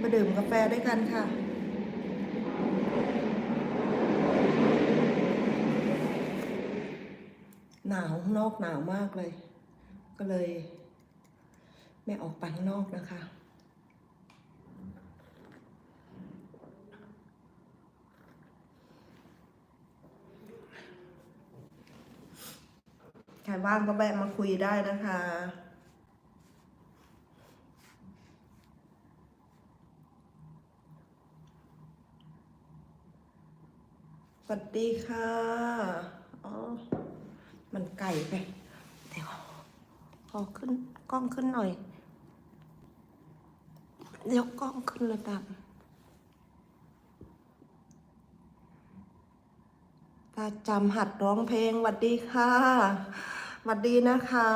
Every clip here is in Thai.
มาดื่มกาแฟด้วยกันค่ะ หนาวนอกหนาวมากเลย ก็เลย ไม่ออกไปข้างนอกนะคะใครว่างก็แวะมาคุยได้นะคะ สวัสดีค่ะ อ๋อ มันไก่ไป เดี๋ยวขอขึ้นกล้องขึ้นหน่อยยกกล้องขึ้นเลยแบบประจำหัดร้องเพลงหวัดดีค่ะหวัดดีนะคะ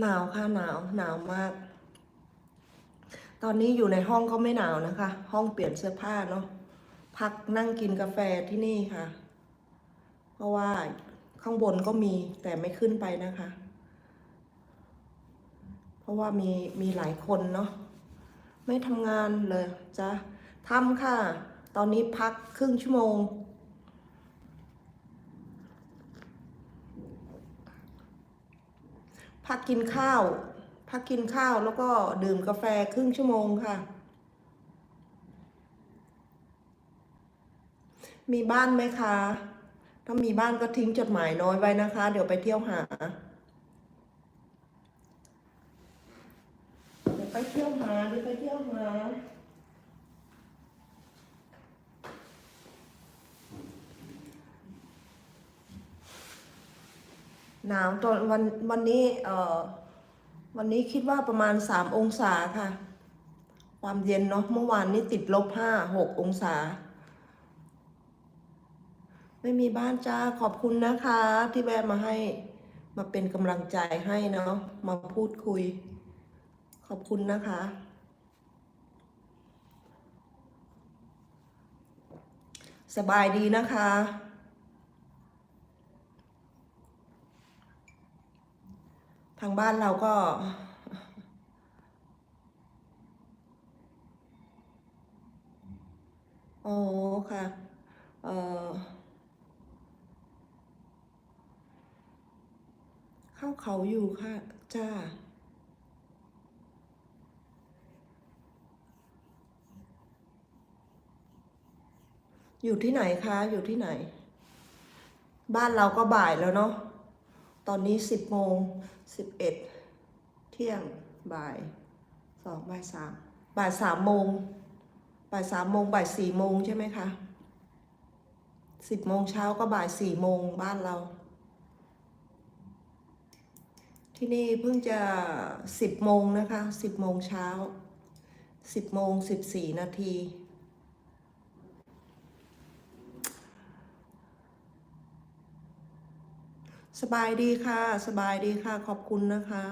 หนาวค่ะหนาวหนาวมาก ตอนนี้อยู่ในห้องก็ไม่หนาวนะคะ ห้องเปลี่ยนเสื้อผ้าเนาะ พักนั่งกินกาแฟที่นี่ค่ะ เพราะว่าข้างบนก็มีแต่ไม่ขึ้นไปนะคะ เพราะว่ามีมีหลายคนเนาะ ไม่ทำงานเลยจ้ะทำค่ะ ตอนนี้พักครึ่งชั่วโมง พักกินข้าว พักกินข้าวแล้วก็ดื่มกาแฟครึ่งชั่วโมงค่ะ มีบ้านไหมคะ ถ้ามีบ้านก็ทิ้งจดหมายน้อยไว้นะคะ เดี๋ยวไปเที่ยวหา เดี๋ยวไปเที่ยวหาเดี๋ยวไปเที่ยวหาหนาวตอนวันวันนี้เอ่อ วันนี้คิดว่าประมาณสามองศาค่ะ ความเย็นเนาะเมื่อวานนี้ติดลบห้าหกองศา ไม่มีบ้านจ้าขอบคุณนะคะ ที่แวะมาให้มาเป็นกำลังใจให้เนาะมาพูดคุย ขอบคุณนะคะสบายดีนะคะ ทางบ้านเราก็โอ๋อค่ะ เอ่อเข้าเขาอยู่ค่ะ จ้า อยู่ที่ไหนคะ อยู่ที่ไหน บ้านเราก็บ่ายแล้วเนาะ ตอนนี้สิบโมงสิบเอ็ดเที่ยงบ่ายสองบ่ายสามบ่ายสามโมงบ่ายสามโมงบ่ายสี่โมงใช่ไหมคะสิบโมงเช้าก็บ่ายสี่โมงบ้านเรา ที่นี่เพิ่งจะสิบโมงนะคะสิบโมงเช้าสิบโมงสิบสี่นาที สบายดีค่ะ สบายดีค่ะ ขอบคุณนะคะ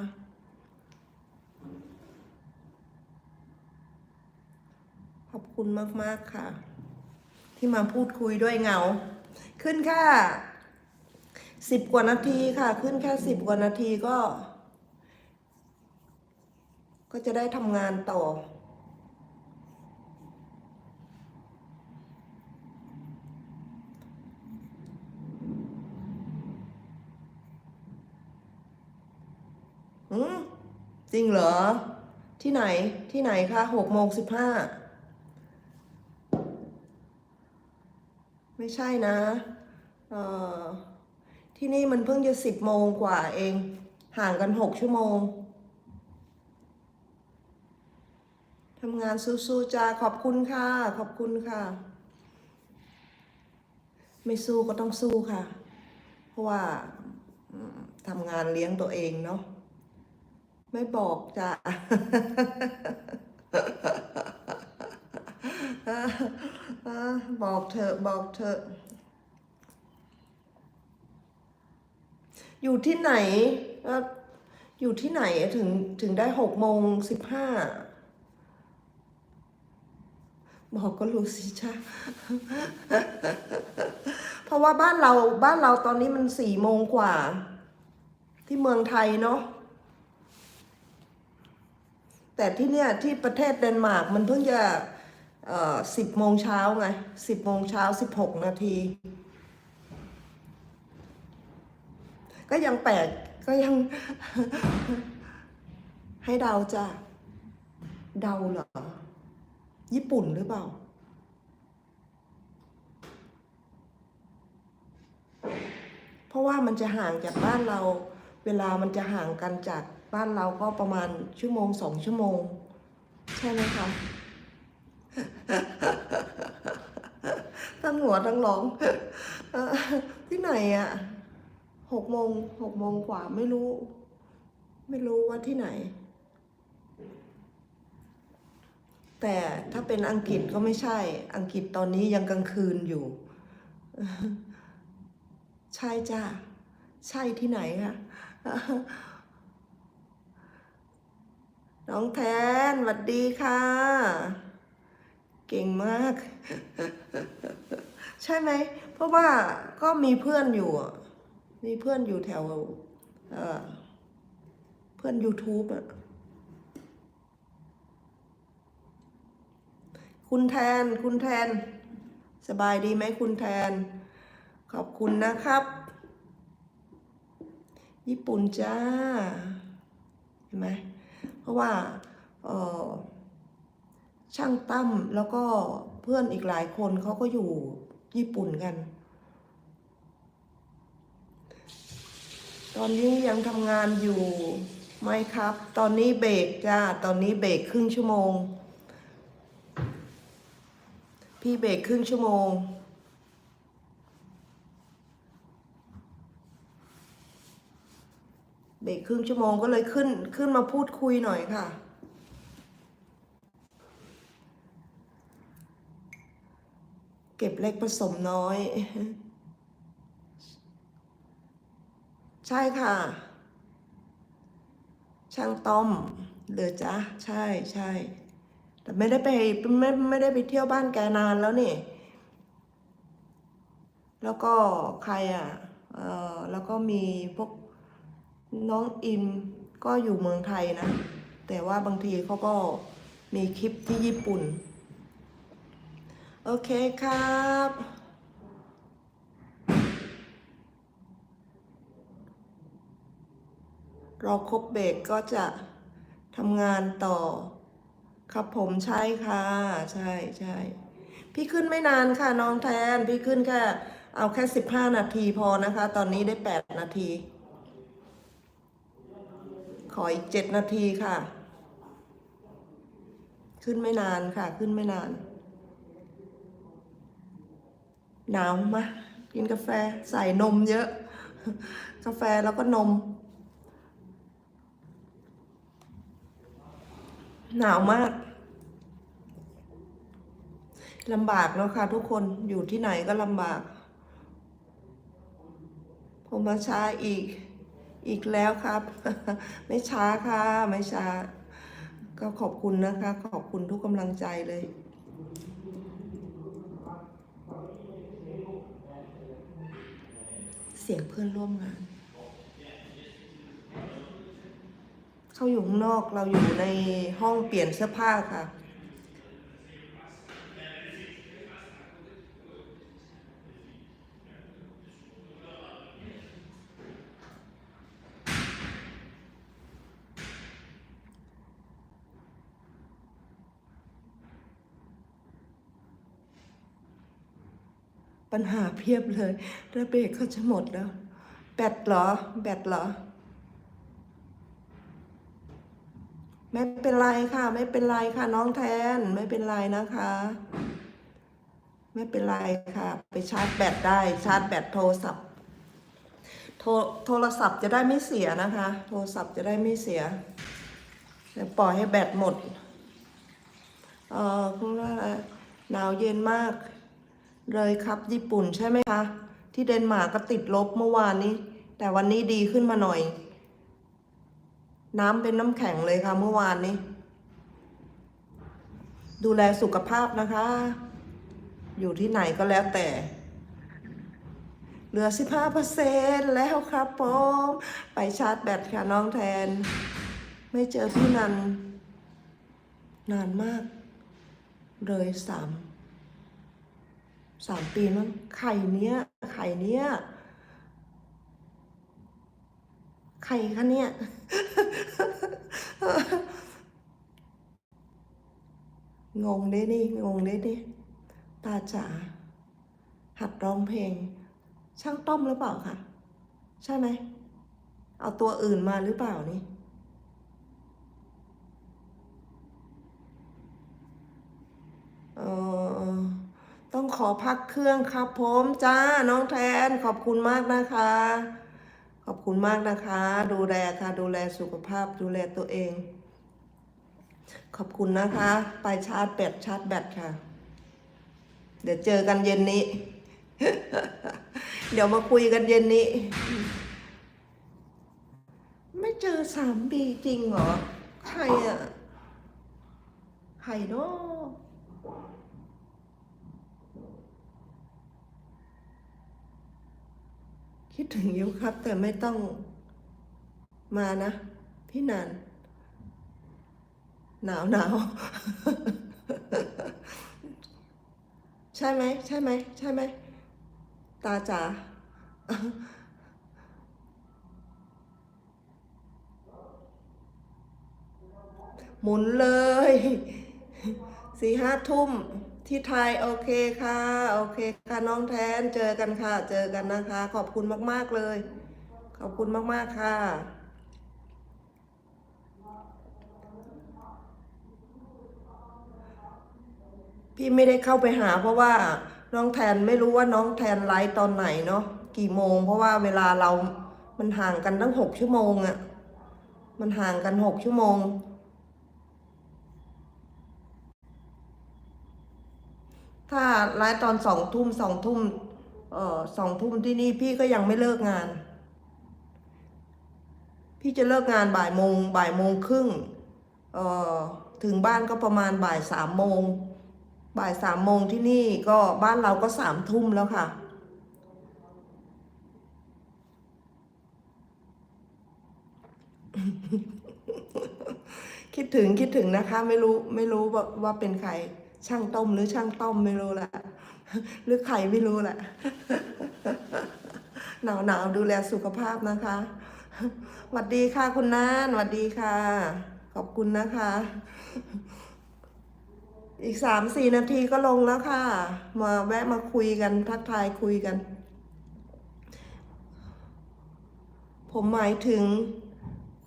ขอบคุณมาก ๆ ค่ะ ที่มาพูดคุยด้วยเงา ขึ้นแค่สิบกว่านาทีค่ะ ขึ้นแค่สิบกว่านาทีก็ ก็จะได้ทำงานต่อม จริงเหรอ ที่ไหนที่ไหนคะหกโมงสิบห้าไม่ใช่นะเอ่อที่นี่มันเพิ่งจะสิบโมงกว่าเอง ห่างกันหกชั่วโมงทำงานสู้ๆจ้าขอบคุณค่ะ ขอบคุณค่ะ ไม่สู้ก็ต้องสู้ค่ะ เพราะว่าทำงานเลี้ยงตัวเองเนาะ ไม่บอกจ้ะบอกเถอบอกเถออยู่ที่ไหนเอ่ออยู่ที่ไหนถึงถึงได้หกโมงสิบห้าบอกก็รู้สิจ้าเพราะว่าบ้านเราบ้านเราตอนนี้มันสี่โมงกว่า ที่เมืองไทยเนาะ แต่ที่เนี่ยที่ประเทศเดนมาร์กมันเพิ่งจะสิบโมงเช้าไงสิบโมงเช้าสิบหกนาที ก็ยังแปลกก็ยัง ให้เดาจ้ะเดาเหรอ ญี่ปุ่นหรือเปล่า เพราะว่ามันจะห่างจากบ้านเรา เวลามันจะห่างกันจาก บ้านเราก็ประมาณชั่วโมงสองชั่วโมง ใช่ไหมคะทั้งหัวทั้งร้องที่ไหนอะหกโมงหกโมงกว่าไม่รู้ ไม่รู้ว่าที่ไหน แต่ถ้าเป็นอังกฤษก็ไม่ใช่ อังกฤษตอนนี้ยังกลางคืนอยู่ ใช่จ้าใช่ที่ไหนคะ น้องแทนสวัสดีค่ะ เก่งมาก ใช่ไหม เพราะว่าก็มีเพื่อนอยู่ มีเพื่อนอยู่แถวเเพื่อน YouTube อะ คุณแทน คุณแทน สบายดีไหมคุณแทน ขอบคุณนะครับ ญี่ปุ่นจ้า เห็นไหม ราะว่าช่างตั้มแล้วก็เพื่อนอีกหลายคนเขาก็อยู่ญี่ปุ่นกัน ตอนนี้ยังทำงานอยู่ไหมครับ ตอนนี้เบรกจ้า ตอนนี้เบรกครึ่งชั่วโมง พี่เบรกครึ่งชั่วโมง เบ รกครึ่งชั่วโมงก็เลยขึ้นขึ้นมาพูดคุยหน่อยค่ะ เก็บเล็กผสมน้อย ใช่ค่ะ ช่างต้อมเดือจ้ะใช่ใช่แต่ไม่ได้ไปไม่ไม่ได้ไปเที่ยวบ้านแกนานแล้วนี่ แล้วก็ใครอะ เออแล้วก็มีพวก น้องอิมก็อยู่เมืองไทยนะ แต่ว่าบางทีเขาก็มีคลิปที่ญี่ปุ่น โอเคครับ เรอครบเบรกก็จะทำงานต่อ ครับผมใช่ค่ะ ใช่ใช่พี่ขึ้นไม่นานค่ะน้องแทน พี่ขึ้นแค่เอาแค่สิบห้านาทีพอนะคะ ตอนนี้ได้แปดนาที ขออีกเจ็ดนาทีค่ะ ขึ้นไม่นานค่ะ ขึ้นไม่นาน หนาวมะกินกาแฟใส่นมเยอะ กาแฟแล้วก็นม หนาวมากลำบากเนาะค่ะทุกคนอยู่ที่ไหนก็ลำบาก ผมมาช้าอีก อีกแล้วครับ ไม่ช้าค่ะ ไม่ช้า ก็ขอบคุณนะคะ ขอบคุณทุกกำลังใจเลย เสียงเพื่อนร่วมงาน เขาอยู่ข้างนอกเราอยู่ในห้องเปลี่ยนเสื้อผ้าค่ะ ปัญหาเพียบเลยระเบรกเขาจะหมดแล้ว แบตเหรอ แบตเหรอ ไม่เป็นไรค่ะ ไม่เป็นไรค่ะน้องแทน ไม่เป็นไรนะคะ ไม่เป็นไรค่ะ ไปชาร์จแบตได้ ชาร์จแบตโทรศัพท์ โทรโทรศัพท์จะได้ไม่เสียนะคะ โทรศัพท์จะได้ไม่เสียแต่ปล่อยให้แบตหมด เออคุณว่าหนาวเย็นมาก เลยครับ ญี่ปุ่นใช่ไหมคะ ที่เดนมาร์กก็ติดลบเมื่อวานนี้ แต่วันนี้ดีขึ้นมาหน่อย น้ำเป็นน้ำแข็งเลยค่ะ เมื่อวานนี้ ดูแลสุขภาพนะคะ อยู่ที่ไหนก็แล้วแต่เหลือ 15%แล้วครับผมไปชาร์จแบตค่ะน้องแทน ไม่เจอพี่นัน นานมาก เลยสาม สามปีมั้งไข่เนี้ย ไข่เนี้ย ไข่คะเนี่ย งงเด้นี่ งงเด้นี่ ตาจ๋า หัดร้องเพลง ช่างต้อมหรือเปล่าคะใช่ไหม เอาตัวอื่นมาหรือเปล่านี่เออ ต้องขอพักเครื่องครับผมจ้าน้องแทนขอบคุณมากนะคะ ขอบคุณมากนะคะ ดูแลค่ะ ดูแลสุขภาพดูแลตัวเอง ขอบคุณนะคะ ไปชาร์จแบตชาร์จแบตค่ะ เดี๋ยวเจอกันเย็นนี้ เดี๋ยวมาคุยกันเย็นนี้ ไม่เจอสามปีจริงเหรอ ใครอะใครเนาะ คิดถึงอยุครับ แต่ไม่ต้องมานะ พี่นันหนาวหนาวใช่ไหมใช่ไหมใช่ไหมตาจ๋าหมุนเลยสี่ห้าทุ่ม ที่ไทยโอเคค่ะ โอเคค่ะน้องแทนเจอกันค่ะ เจอกันนะคะ ขอบคุณมาก ๆ เลย ขอบคุณมาก ๆ ค่ะ พี่ไม่ได้เข้าไปหา เพราะว่าน้องแทนไม่รู้ว่าน้องแทนไลฟ์ตอนไหนเนาะกี่โมง เพราะว่าเวลาเรามันห่างกันตั้งหกชั่วโมงอะมันห่างกันหกชั่วโมง ถ้าไลฟ์ตอนสองทุ่มสองทุ่มเอ่อสองทุ่มที่นี่พี่ก็ยังไม่เลิกงาน พี่จะเลิกงานบ่ายโมงบ่ายโมงครึ่งเอ่อถึงบ้านก็ประมาณบ่ายสามโมงบ่ายสามโมงที่นี่ก็บ้านเราก็สามทุ่มแล้วค่ะ คิดถึงคิดถึงนะคะ ไม่รู้ไม่รู้ว่าว่าเป็นใคร ช่างต้มหรือช่างต้มไม่รู้แหละหรือใครไม่รู้แหละหนาวหนาวดูแลสุขภาพนะคะสวัสดีค่ะคุณน้านสวัสดีค่ะ ขอบคุณนะคะ อีกสามสี่นาทีก็ลงแล้วค่ะ มาแวะมาคุยกันทักทายคุยกัน ผมหมายถึง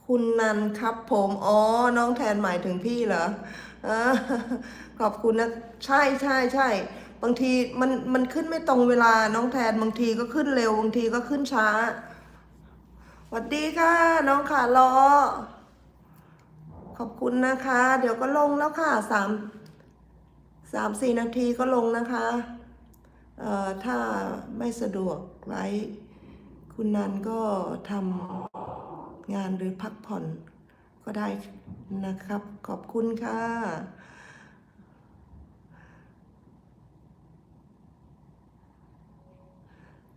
คุณนันครับผม อ๋อ น้องแทนหมายถึงพี่เหรอ อขอบคุณนะ ใช่ใช่ใช่ บางทีมันมันขึ้นไม่ตรงเวลาน้องแทน บางทีก็ขึ้นเร็ว บางทีก็ขึ้นช้าสวัสดีค่ะ น้องขาล้อ ขอบคุณนะคะ เดี๋ยวก็ลงแล้วค่ะสามสามสี่นาทีก็ลงนะคะเอ่อถ้าไม่สะดวกไลฟ์คุณนันก็ทำงานหรือพักผ่อน ก็ได้นะครับ ขอบคุณค่ะ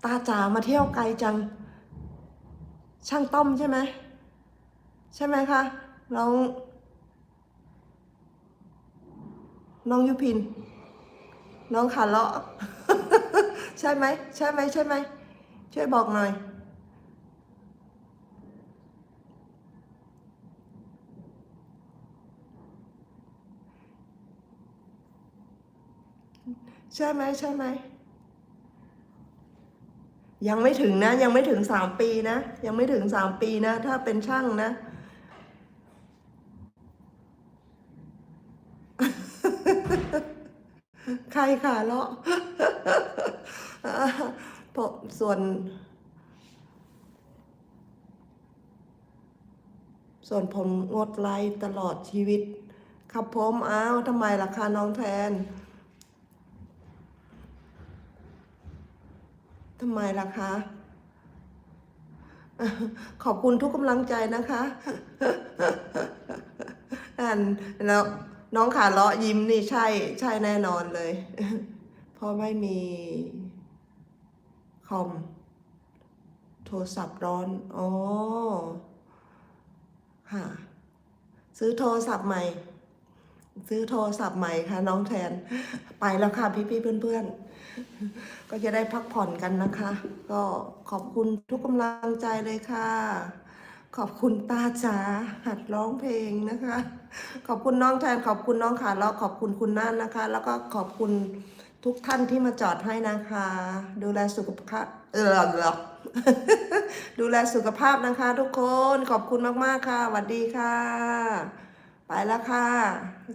ตาจ๋ามาเที่ยวไกลจัง ช่างต้อมใช่ไหม ใช่ไหมคะน้อง น้องยุพิน น้องขาเลาะ ใช่ไหม ใช่ไหม ใช่ไหม ช่วยบอกหน่อย ใช่ไหมใช่ไหม ยังไม่ถึงนะ ยังไม่ถึงสามปีนะ ยังไม่ถึงสามปีนะ ถ้าเป็นช่างนะใครขาเลาะผมส่วน ส่วนผมงดไลฟ์ตลอดชีวิต ครับผมอ้าวทำไมล่ะคะน้องแทน ทำไมล่ะคะ ขอบคุณทุกกำลังใจนะคะอันแล้วน้องขาเลาะยิ้มนี่ใช่ใช่แน่นอนเลย เพราะไม่มีคอมโทรศัพท์ร้อน อ๋อ ค่ะ ซื้อโทรศัพท์ใหม่ ซื้อโทรศัพท์ใหม่ค่ะ น้องแทน ไปแล้วค่ะพี่ๆเพื่อนๆ ก็จะได้พักผ่อนกันนะคะ ก็ขอบคุณทุกกำลังใจเลยค่ะ ขอบคุณตาจ๋าหัดร้องเพลงนะคะ ขอบคุณน้องแทนขอบคุณน้องขาแล้วขอบคุณคุณน่านนะคะ แล้วก็ขอบคุณทุกท่านที่มาจอดให้นะคะ ดูแลสุขภาพเออเหรอดูแลสุขภาพนะคะ ทุกคนขอบคุณมากๆค่ะสวัสดีค่ะ ไปแล้วค่ะ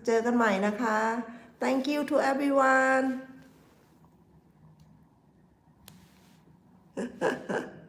เจอกันใหม่นะคะ thank you to everyone Ha ha ha.